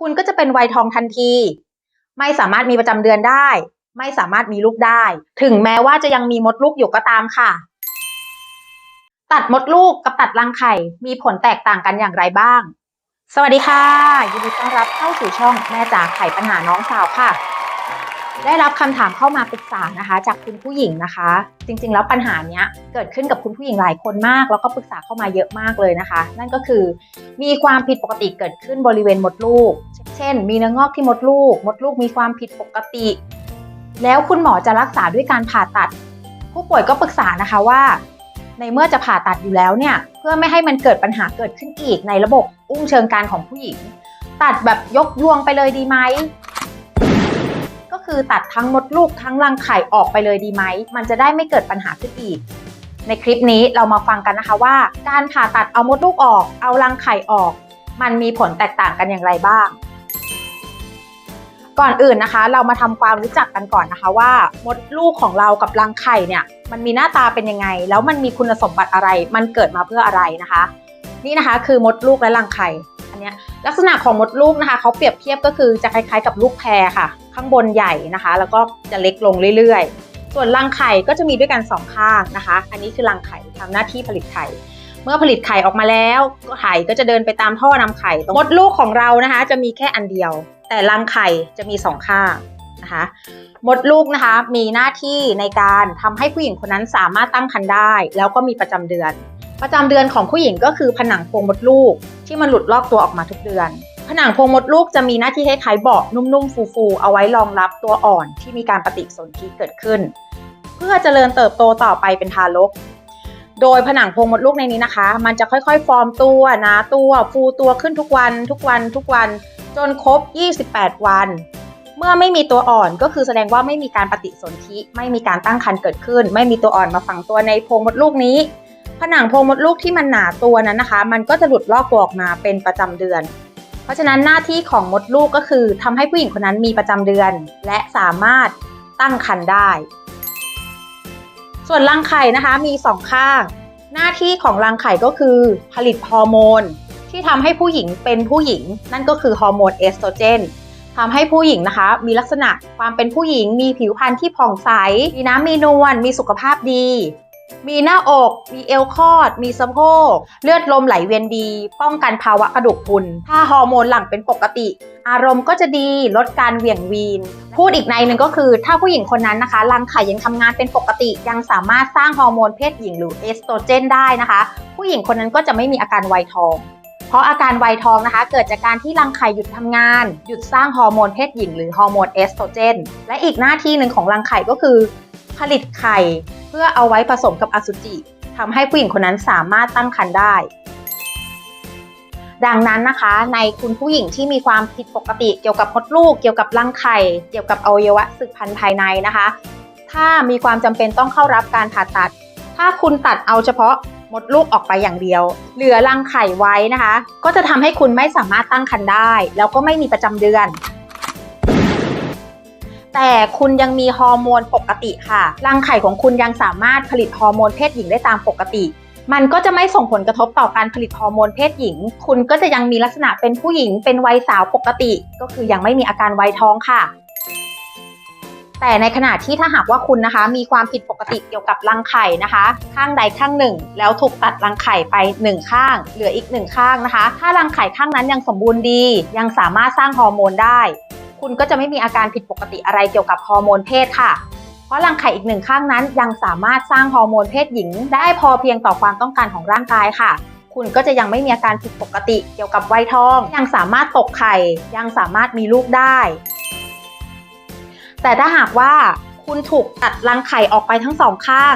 คุณก็จะเป็นวัยทองทันที ไม่สามารถมีประจำเดือนได้ ไม่สามารถมีลูกได้ ถึงแม้ว่าจะยังมีมดลูกอยู่ก็ตามค่ะ ตัดมดลูกกับตัดรังไข่มีผลแตกต่างกันอย่างไรบ้าง สวัสดีค่ะ ยินดีต้อนรับเข้าสู่ช่องแม่จ๋าไขปัญหาน้องสาวค่ะ ได้รับคำถามเข้ามาปรึกษานะคะ จากคุณผู้หญิงนะคะ จริงๆ แล้วปัญหานี้เกิดขึ้นกับคุณผู้หญิงหลายคนมาก แล้วก็ปรึกษาเข้ามาเยอะมากเลยนะคะ นั่นก็คือ มีความผิดปกติเกิดขึ้นบริเวณมดลูก เช่น มีเนื้องอกที่มดลูก มดลูกมีความผิดปกติ แล้วคุณหมอจะรักษาด้วยการผ่าตัด ผู้ป่วยก็ปรึกษานะคะว่า ในเมื่อจะผ่าตัดอยู่แล้วเนี่ยเพื่อไม่ให้มันเกิดปัญหาเกิดขึ้นอีกในระบบอุ้งเชิงกรานของผู้หญิง ตัดแบบยกยวงไปเลยดีไหม ก็คือตัดทั้งมดลูกทั้งรังไข่ออกไปเลยดีไหม มันจะได้ไม่เกิดปัญหาขึ้นอีก ในคลิปนี้เรามาฟังกันนะคะว่า การผ่าตัดเอามดลูกออก เอารังไข่ออก มันมีผลแตกต่างกันอย่างไรบ้าง ก่อนอื่นนะคะ เรามาทำความรู้จักกันก่อนนะคะว่า มดลูกของเรากับรังไข่เนี่ย มันมีหน้าตาเป็นยังไง แล้วมันมีคุณสมบัติอะไร มันเกิดมาเพื่ออะไรนะคะ นี่นะคะคือมดลูกและรังไข่ นเนี้ยลักษณะของมดลูกนะคะเขาเปรียบเทียบก็คือจะคล้ายๆกับลูกแพรค่ะ ข้างบนใหญ่นะคะ แล้วก็จะเล็กลงเรื่อยๆ ส่วนรังไข่ก็จะมีด้วยกันสองข้างนะคะ อันนี้คือรังไข่ทำหน้าที่ผลิตไข่เมื่อผลิตไข่ออกมาแล้วไข่ก็จะเดินไปตามท่อนำไข่มดลูกของเรานะคะ จะมีแค่อันเดียว แต่รังไข่จะมีสองข้างนะคะมดลูกนะคะมีหน้าที่ในการทำให้ผู้หญิงคนนั้นสามารถตั้งครรภ์ได้ แล้วก็มีประจำเดือน ประจำเดือนของผู้หญิงก็คือผนังโพรงมดลูก ที่มันหลุดลอกตัวออกมาทุกเดือน ผนังโพรงมดลูกจะมีหน้าที่คล้ายๆเบาะนุ่มๆ ฟูๆ เอาไว้รองรับตัวอ่อนที่มีการปฏิสนธิเกิดขึ้น เพื่อเจริญเติบโตต่อไปเป็นทารก โดยผนังโพรงมดลูกในนี้นะคะ มันจะค่อยๆ ฟอร์มตัวนาตัวฟูตัวขึ้นทุกวัน ทุกวันทุกวันจนครบ 28 วันเมื่อไม่มีตัวอ่อนก็คือแสดงว่าไม่มีการปฏิสนธิ ไม่มีการตั้งครรภ์เกิดขึ้น ไม่มีตัวอ่อนมาฝังตัวในโพรงมดลูกนี้ ผนังโพรงมดลูกที่มันหนาตัวนั้นนะคะ มันก็จะหลุดลอกตัวออกมาเป็นประจำเดือน เพราะฉะนั้นหน้าที่ของมดลูกก็คือทำให้ผู้หญิงคนนั้นมีประจำเดือน และสามารถตั้งครรภ์ได้ ส่วนรังไข่นะคะมีสองข้าง หน้าที่ของรังไข่ก็คือ ผลิตฮอร์โมนที่ทำให้ผู้หญิงเป็นผู้หญิง นั่นก็คือฮอร์โมนเอสโตรเจนทำให้ผู้หญิงนะคะ มีลักษณะความเป็นผู้หญิง มีผิวพรรณที่ผ่องใส มีน้ำมีนวลมีสุขภาพดี มีหน้าอก มีเอวคลอด มีสะโพก เลือดลมไหลเวียนดี ป้องกันภาวะกระดูกพรุน ถ้าฮอร์โมนหลั่งเป็นปกติ อารมณ์ก็จะดี ลดการเหวี่ยงวีน พูดอีกในหนึ่งก็คือ ถ้าผู้หญิงคนนั้นนะคะ รังไข่ยังทำงานเป็นปกติ ยังสามารถสร้างฮอร์โมนเพศหญิงหรือเอสโตรเจนได้นะคะ ผู้หญิงคนนั้นก็จะไม่มีอาการวัยทองเพราะอาการวัยทองนะคะ เกิดจากการที่รังไข่หยุดทำงาน หยุดสร้างฮอร์โมนเพศหญิงหรือฮอร์โมนเอสโตรเจน และอีกหน้าที่หนึ่งของรังไข่ก็คือ ผลิตไข่ พื่อเอาไว้ผสมกับอสุจิทำให้ผู้หญิงคนนั้นสามารถตั้งครรภ์ได้ ดังนั้นนะคะ ในคุณผู้หญิงที่มีความผิดปกติเกี่ยวกับมดลูก เกี่ยวกับรังไข่ เกี่ยวกับอวัยวะสืบพันธุ์ภายในนะคะ ถ้ามีความจำเป็นต้องเข้ารับการผ่าตัด ถ้าคุณตัดเอาเฉพาะมดลูกออกไปอย่างเดียว เหลือรังไข่ไว้นะคะ ก็จะทำให้คุณไม่สามารถตั้งครรภ์ได้ แล้วก็ไม่มีประจำเดือน แต่คุณยังมีฮอร์โมนปกติค่ะ รังไข่ของคุณยังสามารถผลิตฮอร์โมนเพศหญิงได้ตามปกติ มันก็จะไม่ส่งผลกระทบต่อการผลิตฮอร์โมนเพศหญิง คุณก็จะยังมีลักษณะเป็นผู้หญิงเป็นวัยสาวปกติ ก็คือยังไม่มีอาการวัยทองค่ะแต่ในขณะที่ถ้าหากว่าคุณนะคะ มีความผิดปกติเกี่ยวกับรังไข่นะคะ ข้างใดข้างหนึ่ง แล้วถูกตัดรังไข่ไปหนึ่งข้าง เหลืออีกหนึ่งข้างนะคะ ถ้ารังไข่ข้างนั้นยังสมบูรณ์ดี ยังสามารถสร้างฮอร์โมนได้ คุณก็จะไม่มีอาการผิดปกติอะไรเกี่ยวกับฮอร์โมนเพศค่ะ เพราะรังไข่อีกหนึ่งข้างนั้น ยังสามารถสร้างฮอร์โมนเพศหญิง ได้พอเพียงต่อความต้องการของร่างกายค่ะ คุณก็จะยังไม่มีอาการผิดปกติเกี่ยวกับวัยทอง ยังสามารถตกไข่ ยังสามารถมีลูกได้ แต่ถ้าหากว่าคุณถูกตัดรังไข่ออกไปทั้งสองข้าง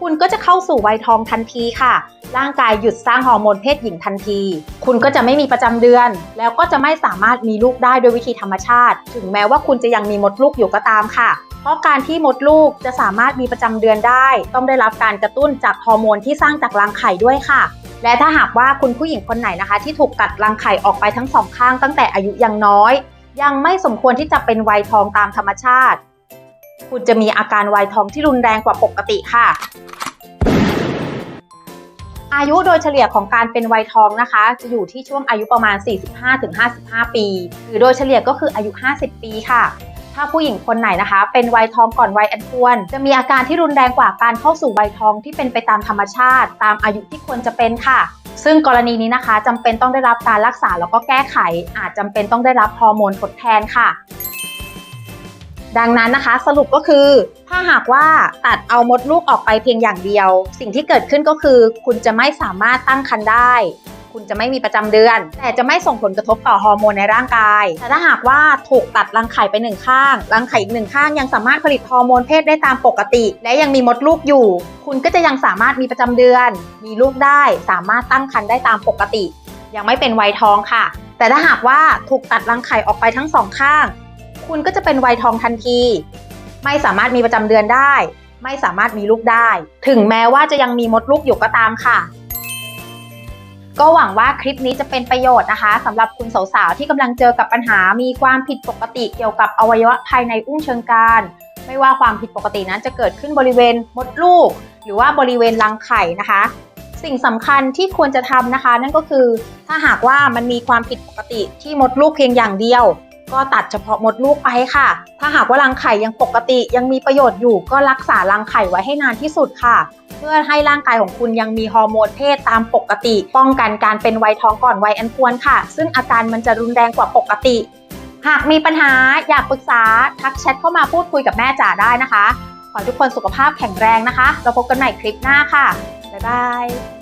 คุณก็จะเข้าสู่วัยทองทันทีค่ะ ร่างกายหยุดสร้างฮอร์โมนเพศหญิงทันที คุณก็จะไม่มีประจำเดือน แล้วก็จะไม่สามารถมีลูกได้โดยวิธีธรรมชาติ ถึงแม้ว่าคุณจะยังมีมดลูกอยู่ก็ตามค่ะ เพราะการที่มดลูกจะสามารถมีประจำเดือนได้ ต้องได้รับการกระตุ้นจากฮอร์โมนที่สร้างจากรังไข่ด้วยค่ะ และถ้าหากว่าคุณผู้หญิงคนไหนนะคะ ที่ถูกตัดรังไข่ออกไปทั้งสองข้างตั้งแต่อายุยังน้อย ยังไม่สมควรที่จะเป็นวัยทองตามธรรมชาติ คุณจะมีอาการวัยทองที่รุนแรงกว่าปกติค่ะ อายุโดยเฉลี่ยของการเป็นวัยทองนะคะ จะอยู่ที่ช่วงอายุประมาณ 45-55 ปี หรือโดยเฉลี่ยก็คืออายุ 50 ปีค่ะ ถ้าผู้หญิงคนไหนนะคะ เป็นวัยทองก่อนวัยอันควร จะมีอาการที่รุนแรงกว่าการเข้าสู่วัยทองที่เป็นไปตามธรรมชาติ ตามอายุที่ควรจะเป็นค่ะ ซึ่งกรณีนี้นะคะจำเป็นต้องได้รับการรักษาแล้วก็แก้ไข อาจจำเป็นต้องได้รับฮอร์โมนทดแทนค่ะ ดังนั้นนะคะสรุปก็คือถ้าหากว่าตัดเอามดลูกออกไปเพียงอย่างเดียว สิ่งที่เกิดขึ้นก็คือ คุณจะไม่สามารถตั้งครรภ์ได้ คุณจะไม่มีประจำเดือน แต่จะไม่ส่งผลกระทบต่อฮอร์โมนในร่างกาย แต่ถ้าหากว่าถูกตัดรังไข่ไปหนึ่งข้างรังไข่อีกหนึ่งข้างยังสามารถผลิตฮอร์โมนเพศได้ตามปกติ และยังมีมดลูกอยู่ คุณก็จะยังสามารถมีประจำเดือน มีลูกได้ สามารถตั้งครรภ์ได้ตามปกติ ยังไม่เป็นวัยทองค่ะ แต่ถ้าหากว่าถูกตัดรังไข่ออกไปทั้งสองข้าง คุณก็จะเป็นวัยทองทันที ไม่สามารถมีประจำเดือนได้ ไม่สามารถมีลูกได้ ถึงแม้ว่าจะยังมีมดลูกอยู่ก็ตามค่ะ ก็หวังว่าคลิปนี้จะเป็นประโยชน์นะคะสำหรับคุณสาวๆที่กำลังเจอกับปัญหามีความผิดปกติเกี่ยวกับอวัยวะภายในอุ้งเชิงกรานไม่ว่าความผิดปกตินั้นจะเกิดขึ้นบริเวณมดลูก หรือว่าบริเวณรังไข่นะคะสิ่งสำคัญที่ควรจะทำนะคะ นั่นก็คือถ้าหากว่ามันมีความผิดปกติที่มดลูกเพียงอย่างเดียว ก็ตัดเฉพาะมดลูกไปค่ะ ถ้าหากว่ารังไข่ยังปกติยังมีประโยชน์อยู่ ก็รักษารังไข่ไว้ให้นานที่สุดค่ะ เพื่อให้ร่างกายของคุณยังมีฮอร์โมนเพศตามปกติ ป้องกันการเป็นวัยท้องก่อนวัยอันควรค่ะ ซึ่งอาการมันจะรุนแรงกว่าปกติ หากมีปัญหาอยากปรึกษาทักแชทเข้ามาพูดคุยกับแม่จ๋าได้นะคะ ขอทุกคนสุขภาพแข็งแรงนะคะ เราพบกันใหม่คลิปหน้าค่ะบ๊ายบาย